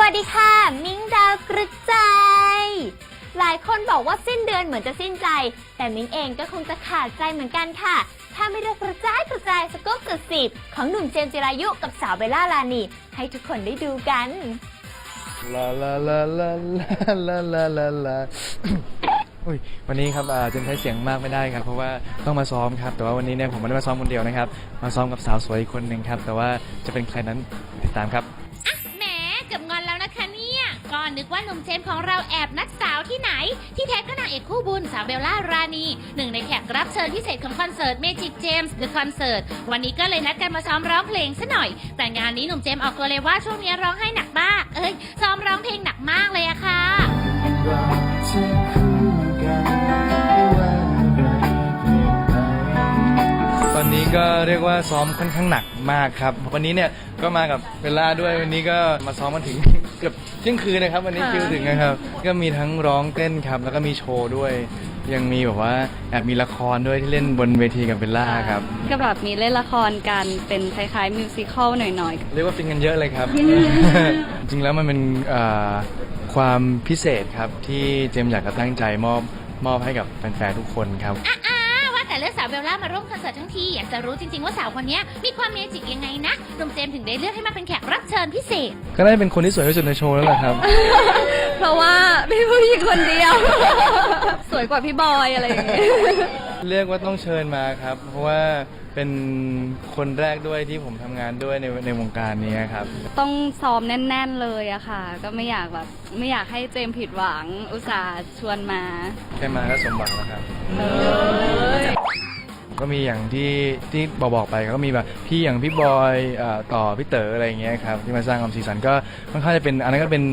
วัสดีค่ะ มิ้งดาวกระจายหลายคนบอกว่าสิ้นเดือนเหมือนจะสิ้นใจ แต่มิ้งเองก็คงจะขาดใจเหมือนกันค่ะ ถ้าไม่ได้กระจายกระจายสกู๊ปสุดสิบของหนุ่มเจมส์จิรายุกับสาวเบลล่าลานีให้ทุกคนได้ดูกันลาลาลาลาลาลาลาลาอุ้ยวันนี้ครับอ่าเจนใช้เสียงมากไม่ได้ครับ เพราะว่าต้องมาซ้อมครับ แต่ว่าวันนี้เนี่ยผมไม่ได้มาซ้อมคนเดียวนะครับ มาซ้อมกับสาวสวยอีกคนหนึ่งครับ แต่ว่าจะเป็นใครนั้นติดตามครับ ก็นึกว่าหนุ่มเจมส์ของเราแอบนัดสาวที่ไหน ที่แท้ก็นางเอกคู่บุญสาวเบลล่ารานีหนึ่งในแขกรับเชิญพิเศษของคอนเสิร์ต Magic James The Concert วันนี้ก็เลยนัดกันมาซ้อมร้องเพลงซะหน่อย แต่งานนี้หนุ่มเจมส์ออกตัวเลยว่าช่วงนี้ร้องให้หนักมากเอ้ยซ้อมร้องเพลงหนักมากเลยอะค่ะตอนนี้ก็เรียกว่าซ้อมค่อนข้างหนักมากครับ วันนี้เนี่ยก็มากับเบลล่าด้วยวันนี้ก็มาซ้อมมาถึง เกือบเที่ยงคืนนะครับ วันนี้คิวถึงนะครับ ก็มีทั้งร้องเต้นครับ แล้วก็มีโชว์ด้วย ยังมีแบบว่าแอบมีละครด้วยที่เล่นบนเวทีกับเบลล่าครับ ก็แบบมีเล่นละครกันเป็นคล้ายๆมิวสิควลหน่อย เรียกว่าฟินกันเยอะเลยครับ จริงแล้วมันเป็นเอ่อความพิเศษครับที่เจมส์อยากจะตั้งใจมอบมอบให้กับแฟนๆทุกคนครับ อ่าว่าแต่เลือกสาวเบลล่ามาร่วมคอนเสิร์ตทั้งทีอยากจะรู้จริงๆว่าสาวคนนี้มีความเมจิกยังไงนะหนุ่มเจมส์ถึงได้เลือกให้มาเป็นแขกรับเชิญพิเศษ ก็ได้เป็นคนที่สวยที่สุดในโชว์แล้วแหละครับๆเพราะว่าพี่ผู้หญิงคนเดียว สวยกว่าพี่บอยอะไรอย่างเงี้ยเรียกว่าต้องเชิญมาครับ เพราะว่าเป็นคนแรกด้วยที่ผมทำงานด้วยในในวงการนี้ครับ ต้องซ้อมแน่น ๆเลยอะค่ะ ก็ไม่อยากแบบไม่อยากให้เจมส์ผิดหวังอุตส่าห์ชวนมา แค่มาก็สมหวังแล้วครับ ก็มีอย่างที่ที่บอกบอกๆไปก็มีแบบพี่อย่างพี่บอยเอ่อต่อพี่เต๋ออะไรอย่างเงี้ยครับที่มาสร้างความสีสันก็ค่อนข้างจะเป็นอันนั้นก็เป็น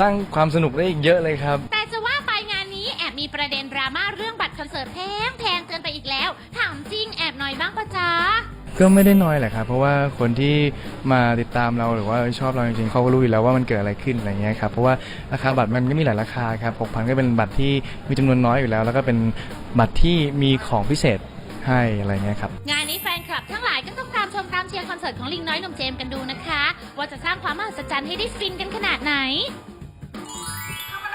สร้างความสนุกได้อีกเยอะเลยครับ แต่จะว่าไปงานนี้แอบมีประเด็นดราม่าเรื่องบัตรคอนเสิร์ตแพงแพงเกินไปอีกแล้ว ถามจริงแอบหน่อยบ้างปะจ๊ะ ก็ไม่ได้น้อยแหละครับ เพราะว่าคนที่มาติดตามเราหรือว่าชอบเราจริงๆเขาก็รู้อยู่แล้วว่ามันเกิดอะไรขึ้นอะไรเงี้ยครับเพราะว่าราคาบัตรมันก็มีหลายราคาครับหกพันก็เป็นบัตรที่มีจำนวนน้อยอยู่แล้ว แล้วก็เป็นบัตรที่มีของพิเศษ ให้อะไรเงี้ยครับ งานนี้แฟนคลับทั้งหลายก็ต้องตามชมตามเชียร์คอนเสิร์ตของลิงน้อยหนุ่มเจมส์กันดูนะคะ ว่าจะสร้างความมหัศจรรย์ให้ได้ฟินกันขนาดไหน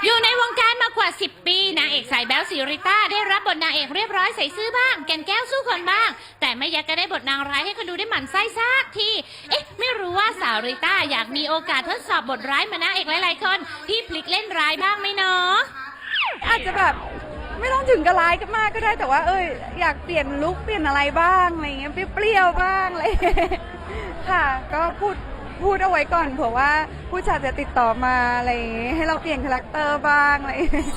อยู่ในวงการมากว่า 10 ปีนางเอกสายแบ๊วซีริต้าได้รับบทนางเอกเรียบร้อยใส่ซื่อบ้าง แก่นแก้วสู้คนบ้าง แต่ไม่อยากจะได้บทนางร้ายให้คนดูได้หมั่นไส้ซากทีเอ๊ะไม่รู้ว่าสาวริต้าอยากมีโอกาสทดสอบบทร้ายเหมานางเอกหลายๆคนที่พลิกเล่นร้ายบ้างไหมเนาะอาจจะแบบ ไม่ต้องถึงกับร้ายกันมากก็ได้แต่ว่า เอ้ยอยากเปลี่ยนลุคเปลี่ยนอะไรบ้างอะไรเงี้ยเปรี้ยวๆบ้างอะไรเงี้ยค่ะ ก็พูดพูดเอาไว้ก่อนเผื่อว่าผู้จัดจะติดต่อมาอะไรอย่างเงี้ยให้เราเปลี่ยนคาแรคเตอร์บ้างอะไรอย่างเงี้ย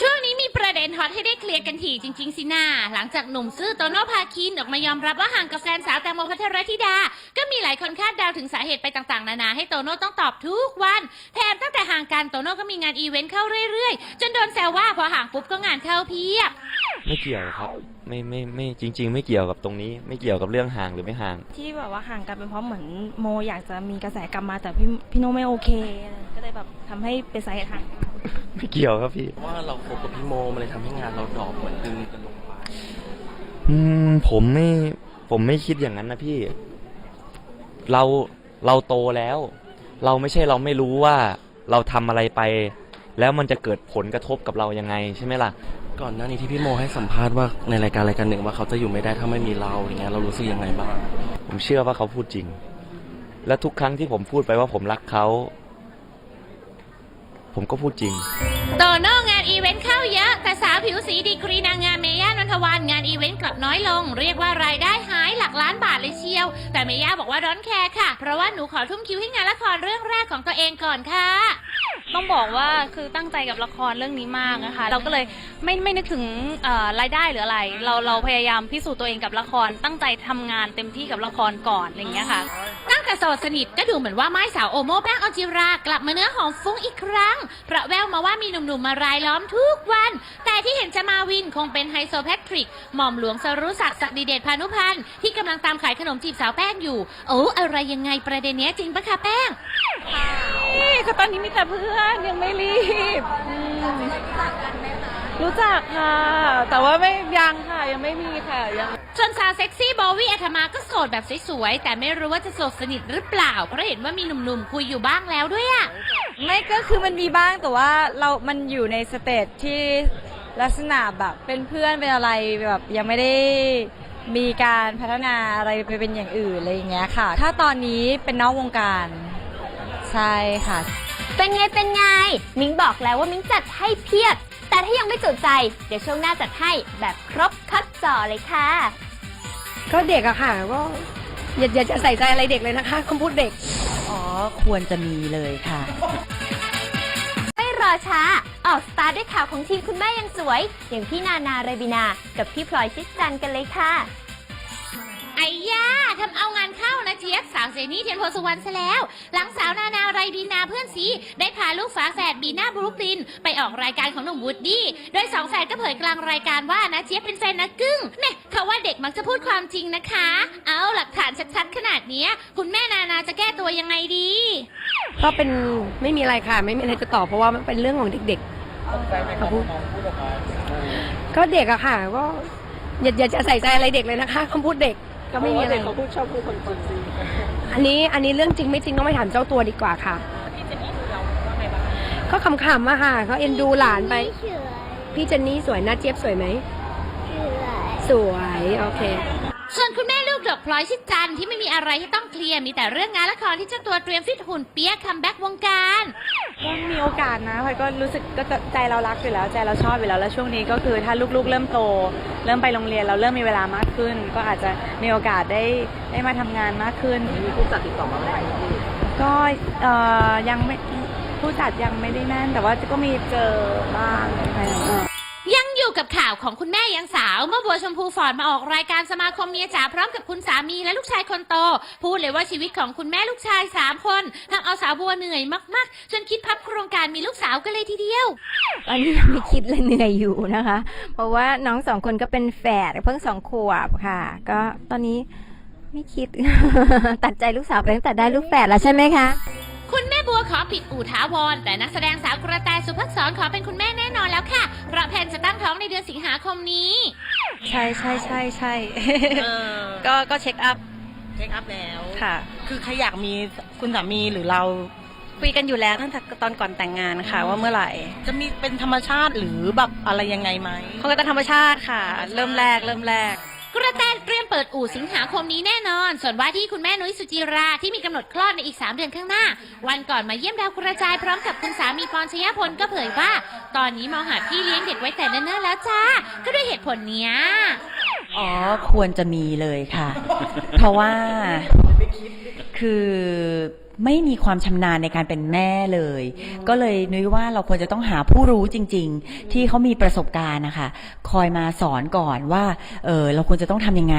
ช่วงนี้ ประเด็นฮอตให้ได้เคลียร์กันถี่จริง ๆ สินาหลังจากหนุ่มซื่อโตโน่พาคินออกมายอมรับว่าห่างกับแฟนสาวแตงโมพัทรธิดา ก็มีหลายคนคาดเดาถึงสาเหตุไปต่างๆ นานาให้โตโน่ต้องตอบทุกวันแถมตั้งแต่ห่างกันโตโน่ก็มีงานอีเวนต์เข้าเรื่อยๆ จนโดนแซวว่าพอห่างปุ๊บก็งานเข้าเพียบ ไม่เกี่ยวครับ ไม่ไม่ไม่จริง ๆ ไม่เกี่ยวกับตรงนี้ ไม่เกี่ยวกับเรื่องห่างหรือไม่ห่าง ที่แบบว่าห่างกันเป็นเพราะเหมือนโมอยากจะมีกระแสกลับมาแต่พี่พี่โนไม่โอเค ก็เลยแบบทำให้เป็นสาเหตุห่างกัน ไม่เกี่ยวครับพี่ ว่าเราคบกับพี่โมมันเลยทำให้งานเราดรอปเหมือนดึงกันลงไปอืมผมไม่ผมไม่คิดอย่างนั้นนะพี่ เราเราโตแล้ว เราไม่ใช่เราไม่รู้ว่าเราทำอะไรไป แล้วมันจะเกิดผลกระทบกับเรายังไงใช่ไหมล่ะ ก่อนหน้านี้ที่พี่โมให้สัมภาษณ์ว่าในรายการรายการหนึ่งว่าเขาจะอยู่ไม่ได้ถ้าไม่มีเราอย่างเงี้ยเรารู้สึกยังไงบ้างผมเชื่อว่าเขาพูดจริง และทุกครั้งที่ผมพูดไปว่าผมรักเขา ผมก็พูดจริง โตโน่งานอีเวนต์เข้าเยอะ แต่สาวผิวสีดีกรีนางงามเมย่านนทวันงานอีเวนต์กลับน้อยลง เรียกว่ารายได้หายหลักล้านบาทเลยเชียว แต่เมย่าบอกว่าร้อนแคร์ค่ะ เพราะว่าหนูขอทุ่มคิวให้งานละครเรื่องแรกของตัวเองก่อนค่ะ ต้องบอกว่าคือตั้งใจกับละครเรื่องนี้มากนะคะ เราก็เลยไม่ไม่นึกถึงเอ่อรายได้หรืออะไร เราเราพยายามพิสูจน์ตัวเองกับละครตั้งใจทำงานเต็มที่กับละครก่อนอะไรอย่างเงี้ยค่ะตั้ง แต่โสดสนิทก็ดูเหมือนว่าไม้สาวโอโมแป้งออนจิรากลับมาเนื้อหอมฟุ้งอีกครั้ง เพราะแววมาว่ามีหนุ่มๆมารายล้อมทุกวัน แต่ที่เห็นจะมาวินคงเป็นไฮโซแพทริก หม่อมหลวงสรุศักดิ์ศักดิเดชพานุพันธ์ที่กำลังตามขายขนมจีบสาวแป้งอยู่ โอ้อะไรยังไงประเด็นเนี้ยจริงปะคะแป้งนี่คือตอนนี้มีแต่เพื่อนยังไม่รีบอืมรู้จักค่ะ แต่ว่าไม่ยังค่ะยังไม่มีค่ะยัง ส่วนสาวเซ็กซี่โบวี่อัธมาก็โสดแบบสวยๆ แต่ไม่รู้ว่าจะโสดสนิทหรือเปล่า เพราะเห็นว่ามีหนุ่มๆ คุยอยู่บ้างแล้วด้วยอะไม่ก็คือมันมีบ้างแต่ว่าเรา มันอยู่ในสเตจที่ลักษณะแบบเป็นเพื่อนเป็นอะไรแบบยังไม่ได้มีการพัฒนาอะไรไปเป็นอย่างอื่นอะไรอย่างเงี้ยค่ะ ถ้าตอนนี้เป็นนอกวงการใช่ค่ะ เป็นไงเป็นไง มิ้งบอกแล้วว่ามิ้งจัดให้เพียบ แต่ถ้ายังไม่จุใจ เดี๋ยวช่วงหน้าจัดให้แบบครบคัดจอเลยค่ะ ก็เด็กอะค่ะก็อย่าอย่าจะใส่ใจอะไรเด็กเลยนะคะคำพูดเด็ก อ๋อ ควรจะมีเลยค่ะ ไม่รอช้า ออกสตาร์ทด้วยข่าวของทีมคุณแม่ยังสวย อย่างพี่นานาเรบินา กับพี่พลอยชิดจันทร์กันเลยค่ะ ไอ้ย่าทำเอางานเข้านะเจี๊ยบสาวเซนี่เทียนโพสุวรรณซะแล้ว หลังสาวนานาไรบีนาเพื่อนซีได้พาลูกฝาแฝดบีน่าบรุกลิน ไปออกรายการของหนุ่มวูดดี้โดยสองแฝดก็เผยกลางรายการว่านะเจี๊ยบเป็นแฟนนะกึ้งแม่เขาว่าเด็กมักจะพูดความจริงนะคะ เอาหลักฐานชัดๆขนาดเนี้ย คุณแม่นานาจะแก้ตัวยังไงดี ก็เป็นไม่มีอะไรค่ะ ไม่มีอะไรจะตอบเพราะว่ามันเป็นเรื่องของเด็กๆเขาพูดก็เด็กอะค่ะก็อย่าอย่าจะใส่ใจอะไรเด็กเลยนะคะคำพูดเด็ก ก็ไม่มีอะไร เขาพูดชอบพูดคนจริงอันนี้อันนี้เรื่องจริงไม่จริงต้องไปถามเจ้าตัวดีกว่าค่ะก็ขำๆอะค่ะเขาเอ็นดูหลานไป พี่เจนนี่สวยหน้าเจี๊ยบสวยไหม สวยโอเค ส่วนคุณแม่ลูกดอกพลอยชิดจันทร์ที่ไม่มีอะไรที่ต้องเคลียร์มีแต่เรื่องงานละครที่เจ้าตัวเตรียมฟิตหุ่นเปียกคัมแบ็กวงการ ก็มีโอกาสนะพลอยก็รู้สึกก็จะใจเรารักอยู่แล้วใจเราชอบอยู่แล้วแล้วช่วงนี้ก็คือถ้าลูกๆ เริ่มโต เริ่มไปโรงเรียนเราเริ่มมีเวลามากขึ้น ก็อาจจะมีโอกาสได้ได้มาทำงานมากขึ้น มีผู้จัดติดต่อมาไหมก็เอ่อยังไม่ผู้จัดยังไม่ได้แน่นแต่ว่าก็มีเจอบ้างอะไรอย่างเงี้ย ยังอยู่กับข่าวของคุณแม่ยังสาว เมื่อบัวชมพูฟอร์ดมาออกรายการสมาคมเมียจ๋าพร้อมกับคุณสามีและลูกชายคนโต พูดเลยว่าชีวิตของคุณแม่ลูกชาย3คนทำเอาสาวบัวเหนื่อยมากๆ จนคิดพับโครงการมีลูกสาวกันเลยทีเดียว ตอนนี้ยังไม่คิดเลยเหนื่อยอยู่นะคะ เพราะว่าน้องสองคนก็เป็นแฝดเพิ่งสองขวบค่ะ ก็ตอนนี้ไม่คิด ตัดใจลูกสาวไปตั้งแต่ได้ลูกแฝดแล้วใช่ไหมคะ คุณแม่บัวขอปิดอู่ท้าวร แต่นักแสดงสาวกระแตสุภักษรขอเป็นคุณแม่แน่นอนแล้วค่ะ เพราะแพนจะตั้งท้องในเดือนสิงหาคมนี้ ใช่ใช่ใช่ใช่ก็ก็เช็คอัพเช็คอัพแล้ว ค่ะ คือใครอยากมีคุณสามีหรือเรา คุยกันอยู่แล้วตั้งแต่ตอนก่อนแต่งงานค่ะว่าเมื่อไหร่จะมีเป็นธรรมชาติหรือแบบอะไรยังไงไหมคงจะธรรมชาติค่ะ เริ่มแรกเริ่มแรก กระแตเตรียมเปิดอู่สิงหาคมนี้แน่นอน ส่วนว่าที่คุณแม่นุ้ยสุจิราที่มีกำหนดคลอดในอีก 3 เดือนข้างหน้า วันก่อนมาเยี่ยมดาวกระจายพร้อมกับคุณสามีพรชยพลก็เผยว่า ตอนนี้มองหาพี่เลี้ยงเด็กไว้แต่เนิ่นๆแล้วจ้า ก็ด้วยเหตุผลเนี้ย อ๋อควรจะมีเลยค่ะ เพราะว่าคือ ไม่มีความชำนาญในการเป็นแม่เลย ก็เลยนุ้ยว่าเราควรจะต้องหาผู้รู้จริง ๆ ที่เขามีประสบการณ์นะคะคอยมาสอนก่อนว่าเออเราควรจะต้องทำยังไง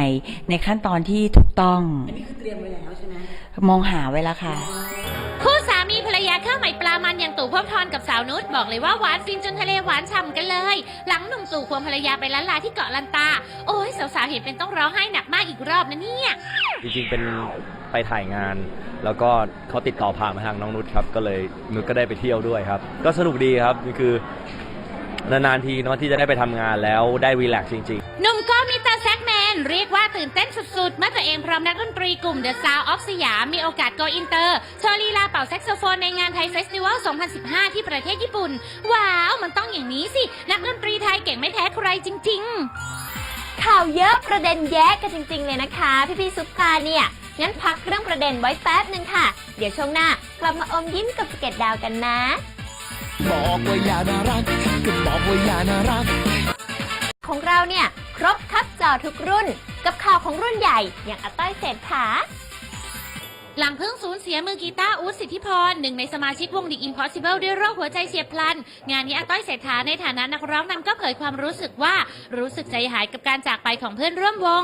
ในขั้นตอนที่ถูกต้องอันนี้คือเตรียมไว้แล้วใช่ไหมมองหาไว้แล้วค่ะคู่สามีภรรยาข้าวใหม่ปลามันอย่างตู่พบทรกับสาวนุชบอกเลยว่าหวานฟินจนทะเลหวานฉ่ำกันเลย หลังหนุ่มตู่ควงภรรยาไปล้านลาที่เกาะลันตา โอ้ยสาวๆเห็นเป็นต้องร้องไห้หนักมากอีกรอบนะเนี่ยจริงๆเป็น ไปถ่ายงาน แล้วก็เขาติดต่อผ่านมาทางน้องนุชครับก็เลยนุชก็ได้ไปเที่ยวด้วยครับ ก็สนุกดีครับนี่คือนานๆทีเนาะที่จะได้ไปทำงานแล้วได้รีแลกซ์จริง ๆ หนุ่มก็มิสเตอร์แซกแมน เรียกว่าตื่นเต้นสุดๆ เมื่อตัวเองพร้อมนักดนตรีกลุ่ม The Sound of สยามมีโอกาสโกอินเตอร์โชว์ลีลาเป่าแซกโซโฟนในงานไทยเฟสติวัล 2015 ที่ประเทศญี่ปุ่น ว้าว มันต้องอย่างนี้สิ นักดนตรีไทยเก่งไม่แพ้ใครจริง ๆ ข่าวเยอะประเด็นแยกกันจริง ๆ เลยนะคะ พี่พี่ๆซุปตาเนี่ย งั้นพักเรื่องประเด็นไว้แป๊บหนึ่งค่ะ เดี๋ยวช่วงหน้ากลับมาอมยิ้มกับสเก็ตดาวกันนะ บอกว่าอย่าน่ารักก็บอกว่าอย่าน่ารัก ของเราเนี่ย ครบคัดจอทุกรุ่น กับข่าวของรุ่นใหญ่อย่างอาต้อยเศรษฐา หลังเพิ่งสูญเสียมือกีตาร์อู๊ดสิทธิพรหนึ่งในสมาชิกวง The Impossible ด้วยโรคหัวใจเฉียบพลัน งานนี้อาต้อยเศรษฐาในฐานะนักร้องนำก็เผยความรู้สึกว่ารู้สึกใจหายกับการจากไปของเพื่อนร่วมวง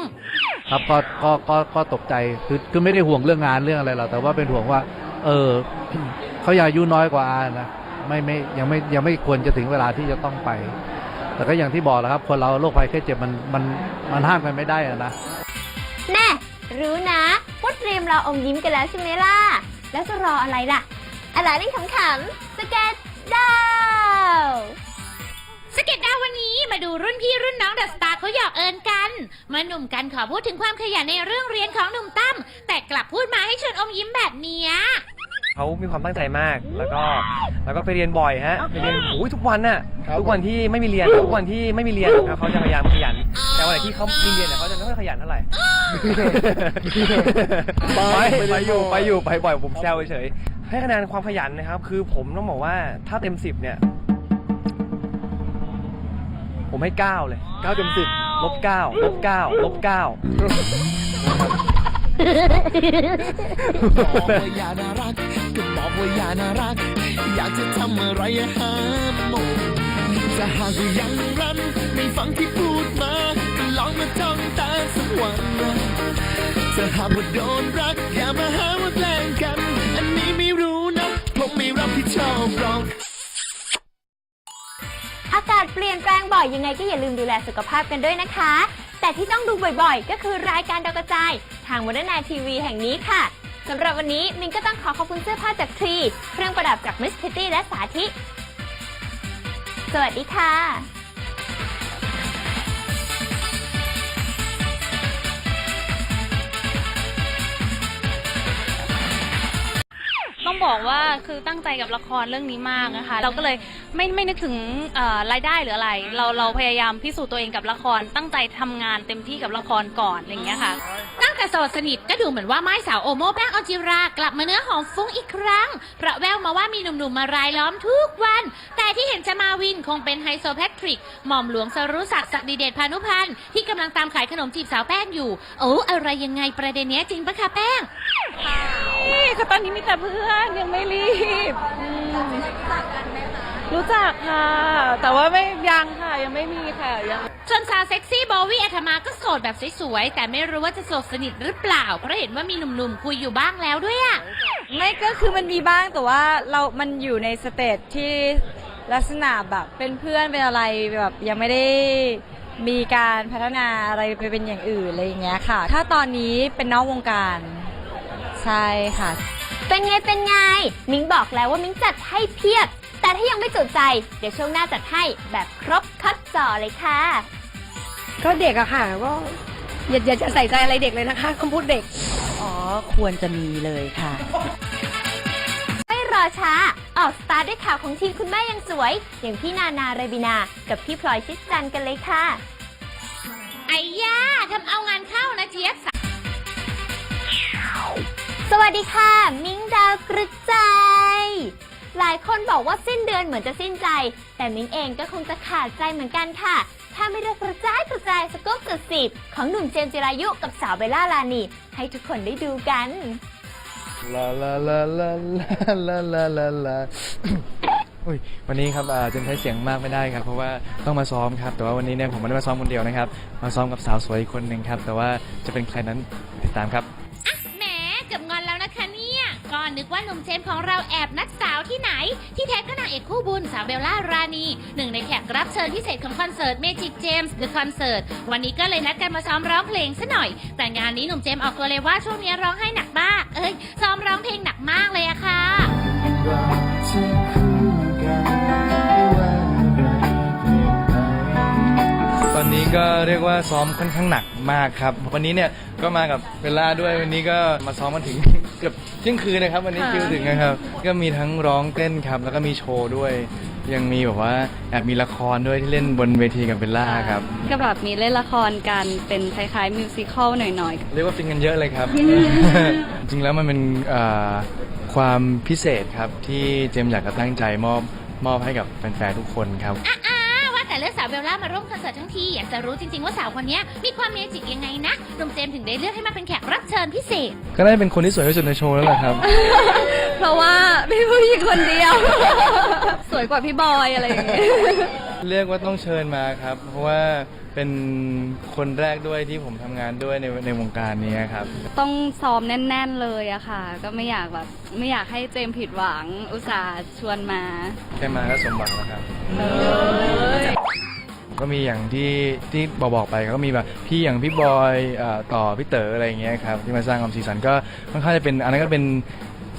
ครับก็ก็ก็ก็ตกใจคือคือไม่ได้ห่วงเรื่องงานเรื่องอะไรหรอกแต่ว่าเป็นห่วงว่า เออ เขายังอายุน้อยกว่าอานะไม่ไม่ยังไม่ยังไม่ควรจะถึงเวลาที่จะต้องไป แต่ก็อย่างที่บอกแหล้วครับ คนเราโรคภัยแค่เจ็บมันมันมันห้ามกันไม่ได้อะนะแน่รู้นะ ว่าเตรียมรออมยิ้มกันแล้วใช่ไหมล่ะ แล้วจะรออะไรล่ะ อะไรเล่นขำๆสเก็ตดาวสเก็ตดาววันนี้มาดูรุ่นพี่รุ่นน้องดัสตาร์เขาหยอกเอินกันเมื่อหนุ่มกันขอพูดถึงความขยันในเรื่องเรียนของหนุ่มตั้มแต่กลับพูดมาให้ชวนอมยิ้มแบบเนี้ย เขามีความตั้งใจมาก แล้วก็ แล้วก็ไปเรียนบ่อยฮะ ไปเรียนโอ้ยทุกวันน่ะทุกวันที่ไม่มีเรียน ทุกวันที่ไม่มีเรียนนะครับเขาจะพยายามขยัน แต่วันไหนที่เขามีเรียนเนี่ยเขาจะไม่ค่อยขยันเท่าไหร่ ไปไปอยู่ไปอยู่ไปบ่อยผมแซวเฉยๆให้คะแนนความขยันนะครับ คือผมต้องบอกว่าถ้าเต็มสิบเนี่ย ผมให้เก้าเลย เก้าเต็มสิบ ลบเก้าลบเก้าลบเก้า บอกว่าอย่าน่ารักก็บอกว่าอย่าน่ารัก อยากจะทำอะไรอะหาโมงจะหากยังรันไม่ฟังที่พูดมาก็ลองมาจ้องตาสักวันจะหากว่าโดนรัก อย่ามาหาว่าแกล้งกัน อันนี้ไม่รู้นะผมไม่รับผิดชอบหรอกอากาศเปลี่ยนแปลงบ่อยยังไงก็อย่าลืมดูแลสุขภาพกันด้วยนะคะ แต่ที่ต้องดูบ่อยๆ ก็คือรายการดาวกระจาย ทางวันนาทีวีแห่งนี้ค่ะสำหรับวันนี้มินก็ต้องขอขอบคุณเสื้อผ้าจากทรี เครื่องประดับจากมิสพิตตี้และสาธิ สวัสดีค่ะต้องบอกว่าคือตั้งใจกับละครเรื่องนี้มากนะคะ เราก็เลย ไม่ไม่นึกถึงเอ่อรายได้หรืออะไร เราเราพยายามพิสูจน์ตัวเองกับละคร ตั้งใจทำงานเต็มที่กับละครก่อนอะไรอย่างเงี้ยค่ะ ตั้งแต่โสดสนิทก็ดูเหมือนว่าไม้สาวโอโมแป้งออนจิรากลับมาเนื้อหอมฟุ้งอีกครั้งเพราะแววมาว่ามีหนุ่มๆมารายล้อมทุกวัน แต่ที่เห็นจะมาวินคงเป็นไฮโซแพทริก หม่อมหลวงสรุศักดิ์ศักดิเดชพานุพันธ์ที่กำลังตามขายขนมจีบสาวแป้งอยู่ โอ้อะไรยังไงประเด็นเนี้ยจริงปะคะแป้ง นี่คือตอนนี้มีแต่เพื่อนยังไม่รีบอืม รู้จักค่ะ แต่ว่าไม่ยังค่ะยังไม่มีค่ะยังส่วนสาวเซ็กซี่โบวี่อัธมาก็โสดแบบสวยๆ แต่ไม่รู้ว่าจะโสดสนิทหรือเปล่า เพราะเห็นว่ามีหนุ่มๆ คุยอยู่บ้างแล้วด้วยอะไม่ก็คือมันมีบ้างแต่ว่าเรามันอยู่ในสเตจที่ลักษณะแบบเป็นเพื่อนเป็นอะไรแบบยังไม่ได้มีการพัฒนาอะไรไปเป็นอย่างอื่นอะไรอย่างเงี้ยค่ะ ถ้าตอนนี้เป็นนอกวงการใช่ค่ะ เป็นไงเป็นไง มิงบอกแล้วว่ามิงจัดให้เพียบ แต่ถ้ายังไม่จุใจ เดี๋ยวช่วงหน้าจัดให้แบบครบคัดจอเลยค่ะ ก็เด็กอะค่ะก็อย่าอย่าจะใส่ใจอะไรเด็กเลยนะคะคำพูดเด็ก อ๋อ ควรจะมีเลยค่ะ ไม่รอช้า ออกสตาร์ทด้วยข่าวของทีมคุณแม่ยังสวย อย่างพี่นานาเรบินา กับพี่พลอยชิดจันทร์กันเลยค่ะ ไอ้ย่าทำเอางานเข้านะเจี๊ยบสวัสดีค่ะ มิงดาวกระจาย หลายคนบอกว่าสิ้นเดือนเหมือนจะสิ้นใจ แต่มิ้งเองก็คงจะขาดใจเหมือนกันค่ะ ถ้าไม่ได้กระจายกระจายสกู๊ปสุดสิบของหนุ่มเจมส์จิรายุกับสาวเบลล่าลานีให้ทุกคนได้ดูกัน ลาลาลาลาลาลาลาลา อุ้ยวันนี้ครับอ่าเจนใช้เสียงมากไม่ได้ครับเพราะว่าต้องมาซ้อมครับ แต่ว่าวันนี้เนี่ยผมไม่ได้มาซ้อมคนเดียวนะครับ มาซ้อมกับสาวสวยอีกคนหนึ่งครับ แต่ว่าจะเป็นใครนั้นติดตามครับ นี่ยก็นึกว่าหนุ่มเจมส์ของเราแอบนัดสาวที่ไหน ที่แท้ก็นางเอกคู่บุญสาวเบลล่ารานีหนึ่งในแขกรับเชิญพิเศษของคอนเสิร์ตเมจิกเจมส์หรือคอนเสิร์ตวันนี้ก็เลยนัดกันมาซ้อมร้องเพลงซะหน่อย แต่งานนี้หนุ่มเจมส์ออกตัวเลยว่าช่วงนี้ร้องไห้หนักมาก เอ้ยซ้อมร้องเพลงหนักมากเลยอะค่ะ ก็เรียกว่าซ้อมค่อนข้างหนักมากครับ วันนี้เนี่ยก็มากับเบลล่าด้วยวันนี้ก็มาซ้อมมาถึง เกือบเที่ยงคืนนะครับ วันนี้ค่ะคิวถึงนะครับ ก็มีทั้งร้องเต้นครับ แล้วก็มีโชว์ด้วย ยังมีแบบว่าแอบมีละครด้วยที่เล่นบนเวทีกับเบลล่าครับก็แบบมีเล่นละครกันเป็นคล้ายๆมิวสิควลหน่อยเรียกว่าฟินกันเยอะเลยครับ จริงแล้วมันเป็นเอ่อความพิเศษครับที่เจมส์อยากจะตั้งใจมอบมอบให้กับแฟนๆทุกคนครับอ่าว่าแต่ เลือกสาวเบลล่ามาร่วมคอนเสิร์ตทั้งทีอยากจะรู้จริงๆว่าสาวคนนี้มีความเมจิกยังไงนะหนุ่มเจมส์ถึงได้เลือกให้มาเป็นแขกรับเชิญพิเศษ ก็ได้เป็นคนที่สวยที่สุดในโชว์แล้วแหละครับๆเพราะว่าพี่ผู้หญิงคนเดียว สวยกว่าพี่บอยอะไรอย่างเงี้ยเรียกว่าต้องเชิญมาครับ เพราะว่าเป็นคนแรกด้วยที่ผมทำงานด้วยในในวงการนี้ครับ ต้องซ้อมแน่น ๆเลยอะค่ะ ก็ไม่อยากแบบไม่อยากให้เจมส์ผิดหวังอุตส่าห์ชวนมา แค่มาก็สมหวังแล้วครับ ก็มีอย่างที่ที่บอกบอกไปก็มีแบบพี่อย่างพี่บอยเอ่อต่อพี่เต๋ออะไรอย่างเงี้ยครับที่มาสร้างความสีสันก็ค่อนข้างจะเป็นอันนั้นก็เป็น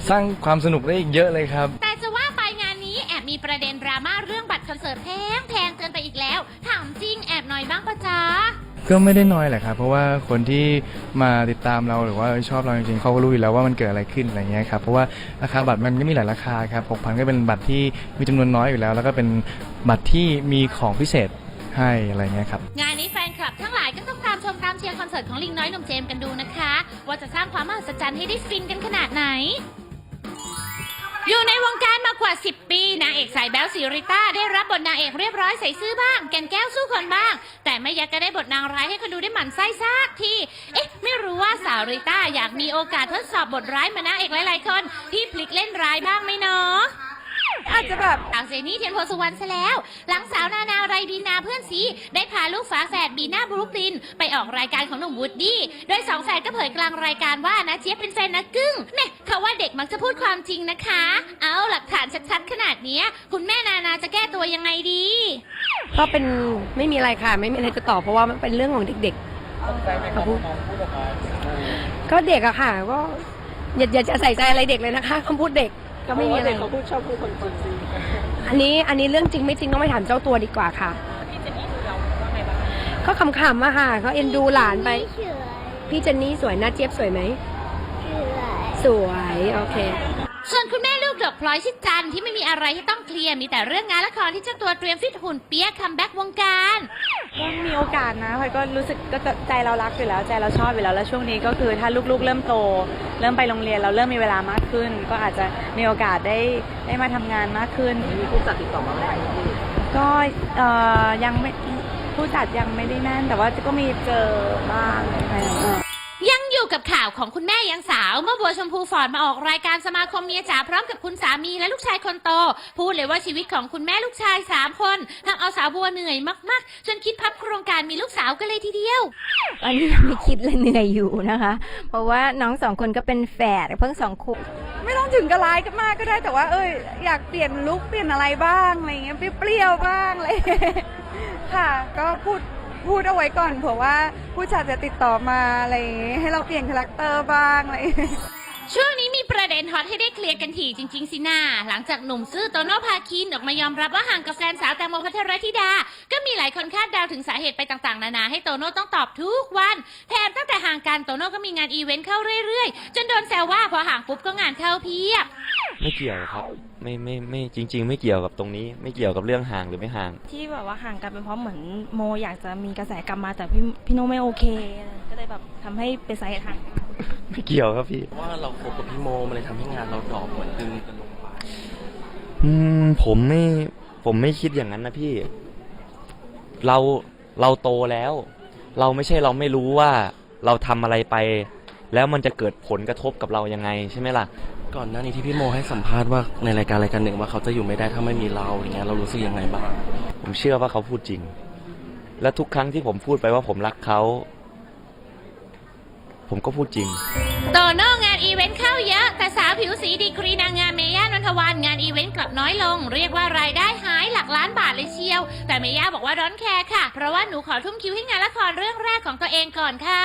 สร้างความสนุกได้อีกเยอะเลยครับ แต่จะว่าไปงานนี้แอบมีประเด็นดราม่าเรื่องบัตรคอนเสิร์ตแพงแพงเกินไปอีกแล้ว ถามจริงแอบหน่อยบ้างปะจ๊ะ ก็ไม่ได้น้อยแหละครับ เพราะว่าคนที่มาติดตามเราหรือว่าชอบเราจริงๆเขาก็รู้อยู่แล้วว่ามันเกิดอะไรขึ้นอะไรเงี้ยครับเพราะว่าราคาบัตรมันก็มีหลายราคาครับ6,000 ก็เป็นบัตรที่มีจำนวนน้อยอยู่แล้ว แล้วก็เป็นบัตรที่มีของพิเศษ ให้อะไรเงี้ยครับ งานนี้แฟนคลับทั้งหลายก็ต้องตามชมตามเชียร์คอนเสิร์ตของลิงน้อยหนุ่มเจมส์กันดูนะคะ ว่าจะสร้างความมหัศจรรย์ให้ได้ฟินกันขนาดไหน อยู่ในวงการมากว่า 10 ปี นางเอกสายแบ๊วซีริต้าได้รับบทนางเอกเรียบร้อยใส่ซื่อบ้าง แก่นแก้วสู้คนบ้าง แต่ไม่อยากจะได้บทนางร้ายให้คนดูได้หมั่นไส้ซากที เอ๊ะ ไม่รู้ว่าสาวริต้าอยากมีโอกาสทดสอบบทร้ายมานางเอกหลายๆคนที่พลิกเล่นร้ายบ้างไหมเนาะ อาจจะแบบทางเซนี่เทียนโพสุวรรณซะแล้ว หลังสาวนานาไรบีนาเพื่อนซีได้พาลูกฝาแฝดบีนาบรุกลิน ไปออกรายการของหนุ่มวูดดี้ โดยสองแฝดก็เผยกลางรายการว่านะเจี๊ยบเป็นแฟนนะกึ้งแม่เขาว่าเด็กมักจะพูดความจริงนะคะ เอาหลักฐานชัดๆขนาดเนี้ย คุณแม่นานาจะแก้ตัวยังไงดี ก็เป็นไม่มีอะไรค่ะไม่มีอะไรจะตอบเพราะว่ามันเป็นเรื่องของเด็กๆเขาพูดก็เด็กอะค่ะ ก็อย่าอย่าจะใส่ใจอะไรเด็กเลยนะคะคำพูดเด็ก ก็ไม่มีอะไร เขาพูดชอบพูดคนจริงอันนี้อันนี้เรื่องจริงไม่จริงต้องไปถามเจ้าตัวดีกว่าค่ะก็ขำๆอะค่ะเขาเอ็นดูหลานไปพี่เจนนี่สวยหน้าเจี๊ยบสวยไหมสวย โอเค ส่วนคุณแม่ลู กดอกพลอยชิดจันทร์ที่ไม่มีอะไรที่ต้องเคลียร์มีแต่เรื่องงานละครที่เจ้าตัวเตรียมฟิตหุ่นเปียกคัมแบ็กวงการก็มีโอกาสนะพลอยก็รู้สึกก็ใจเรารักอยู่แล้วใจเราชอบอยู่แล้วแล้วช่วงนี้ก็คือถ้าลูกๆ เริ่มโต เริ่มไปโรงเรียนเราเริ่มมีเวลามากขึ้น ก็อาจจะมีโอกาสได้ได้มาทำงานมากขึ้นมีผู้จัดติดต่อมาไหมก็เอ่อยังไม่ผู้จัดยังไม่ได้นั่นแต่ว่าก็มีเจอบ้างอะไร อยู่กับข่าวของคุณแม่ยังสาว เมื่อบัวชมพูฟอร์ดมาออกรายการสมาคมเมียจ๋าพร้อมกับคุณสามีและลูกชายคนโต พูดเลยว่าชีวิตของคุณแม่ลูกชายสามคนทำเอาสาวบัวเหนื่อยมากๆจนคิดพับโครงการมีลูกสาวกันเลยทีเดียว ตอนนี้ยังไม่คิดเลยเหนื่อยอยู่นะคะ เพราะว่าน้องสองคนก็เป็นแฝดเพิ่งสองขวบไม่ต้องถึงกร้ายกันมากก็ได้แต่ว่าเอ้ยอยากเปลี่ยนลุคเปลี่ยนอะไรบ้างอะไรเงี้ยเปรี้ยวๆบ้างอะไรเงี้ยค่ะ ก็พูด พูดเอาไว้ก่อนเผื่อว่าผู้จัดจะติดต่อมาอะไรอย่างงี้ให้เราเปลี่ยนคาแรคเตอร์บ้างอะไรอย่างงี้ ช่วงนี้มีประเด็นฮอตให้ได้เคลียร์กันถี่จริง ๆ สินาหลังจากหนุ่มซื่อโตโน่พาคินออกมายอมรับว่าห่างกับแฟนสาวแตงโมพัทรธิดา ก็มีหลายคนคาดเดาถึงสาเหตุไปต่างๆ นานาให้โตโน่ต้องตอบทุกวันแถมตั้งแต่ห่างกันโตโน่ก็มีงานอีเวนต์เข้าเรื่อยๆ จนโดนแซวว่าพอห่างปุ๊บก็งานเข้าเพียบ ไม่เกี่ยวครับ ไม่ไม่ไม่จริง ๆ ไม่เกี่ยวกับตรงนี้ ไม่เกี่ยวกับเรื่องห่างหรือไม่ห่าง ที่แบบว่าห่างกันเป็นเพราะเหมือนโมอยากจะมีกระแสกลับมาแต่พี่พี่โนไม่โอเค ก็เลยแบบทำให้เป็นสาเหตุห่างกัน ไม่เกี่ยวครับพี่ ว่าเราคบกับพี่โมมันเลยทำให้งานเราดรอปเหมือนดึงกันลงไปอืมผมไม่ผมไม่คิดอย่างนั้นนะพี่ เราเราโตแล้ว เราไม่ใช่เราไม่รู้ว่าเราทำอะไรไป แล้วมันจะเกิดผลกระทบกับเรายังไงใช่ไหมล่ะ ก่อนหน้านี้ที่พี่โมให้สัมภาษณ์ว่าในรายการรายการหนึ่งว่าเขาจะอยู่ไม่ได้ถ้าไม่มีเราอย่างเงี้ยเรารู้สึกยังไงบ้างผมเชื่อว่าเขาพูดจริง และทุกครั้งที่ผมพูดไปว่าผมรักเขา ผมก็พูดจริง โตโน่งานอีเวนต์เข้าเยอะ แต่สาวผิวสีดีกรีนางงามเมย่านนทวันงานอีเวนต์กลับน้อยลง เรียกว่ารายได้หายหลักล้านบาทเลยเชียว แต่เมย่าบอกว่าร้อนแคร์ค่ะ เพราะว่าหนูขอทุ่มคิวให้งานละครเรื่องแรกของตัวเองก่อนค่ะ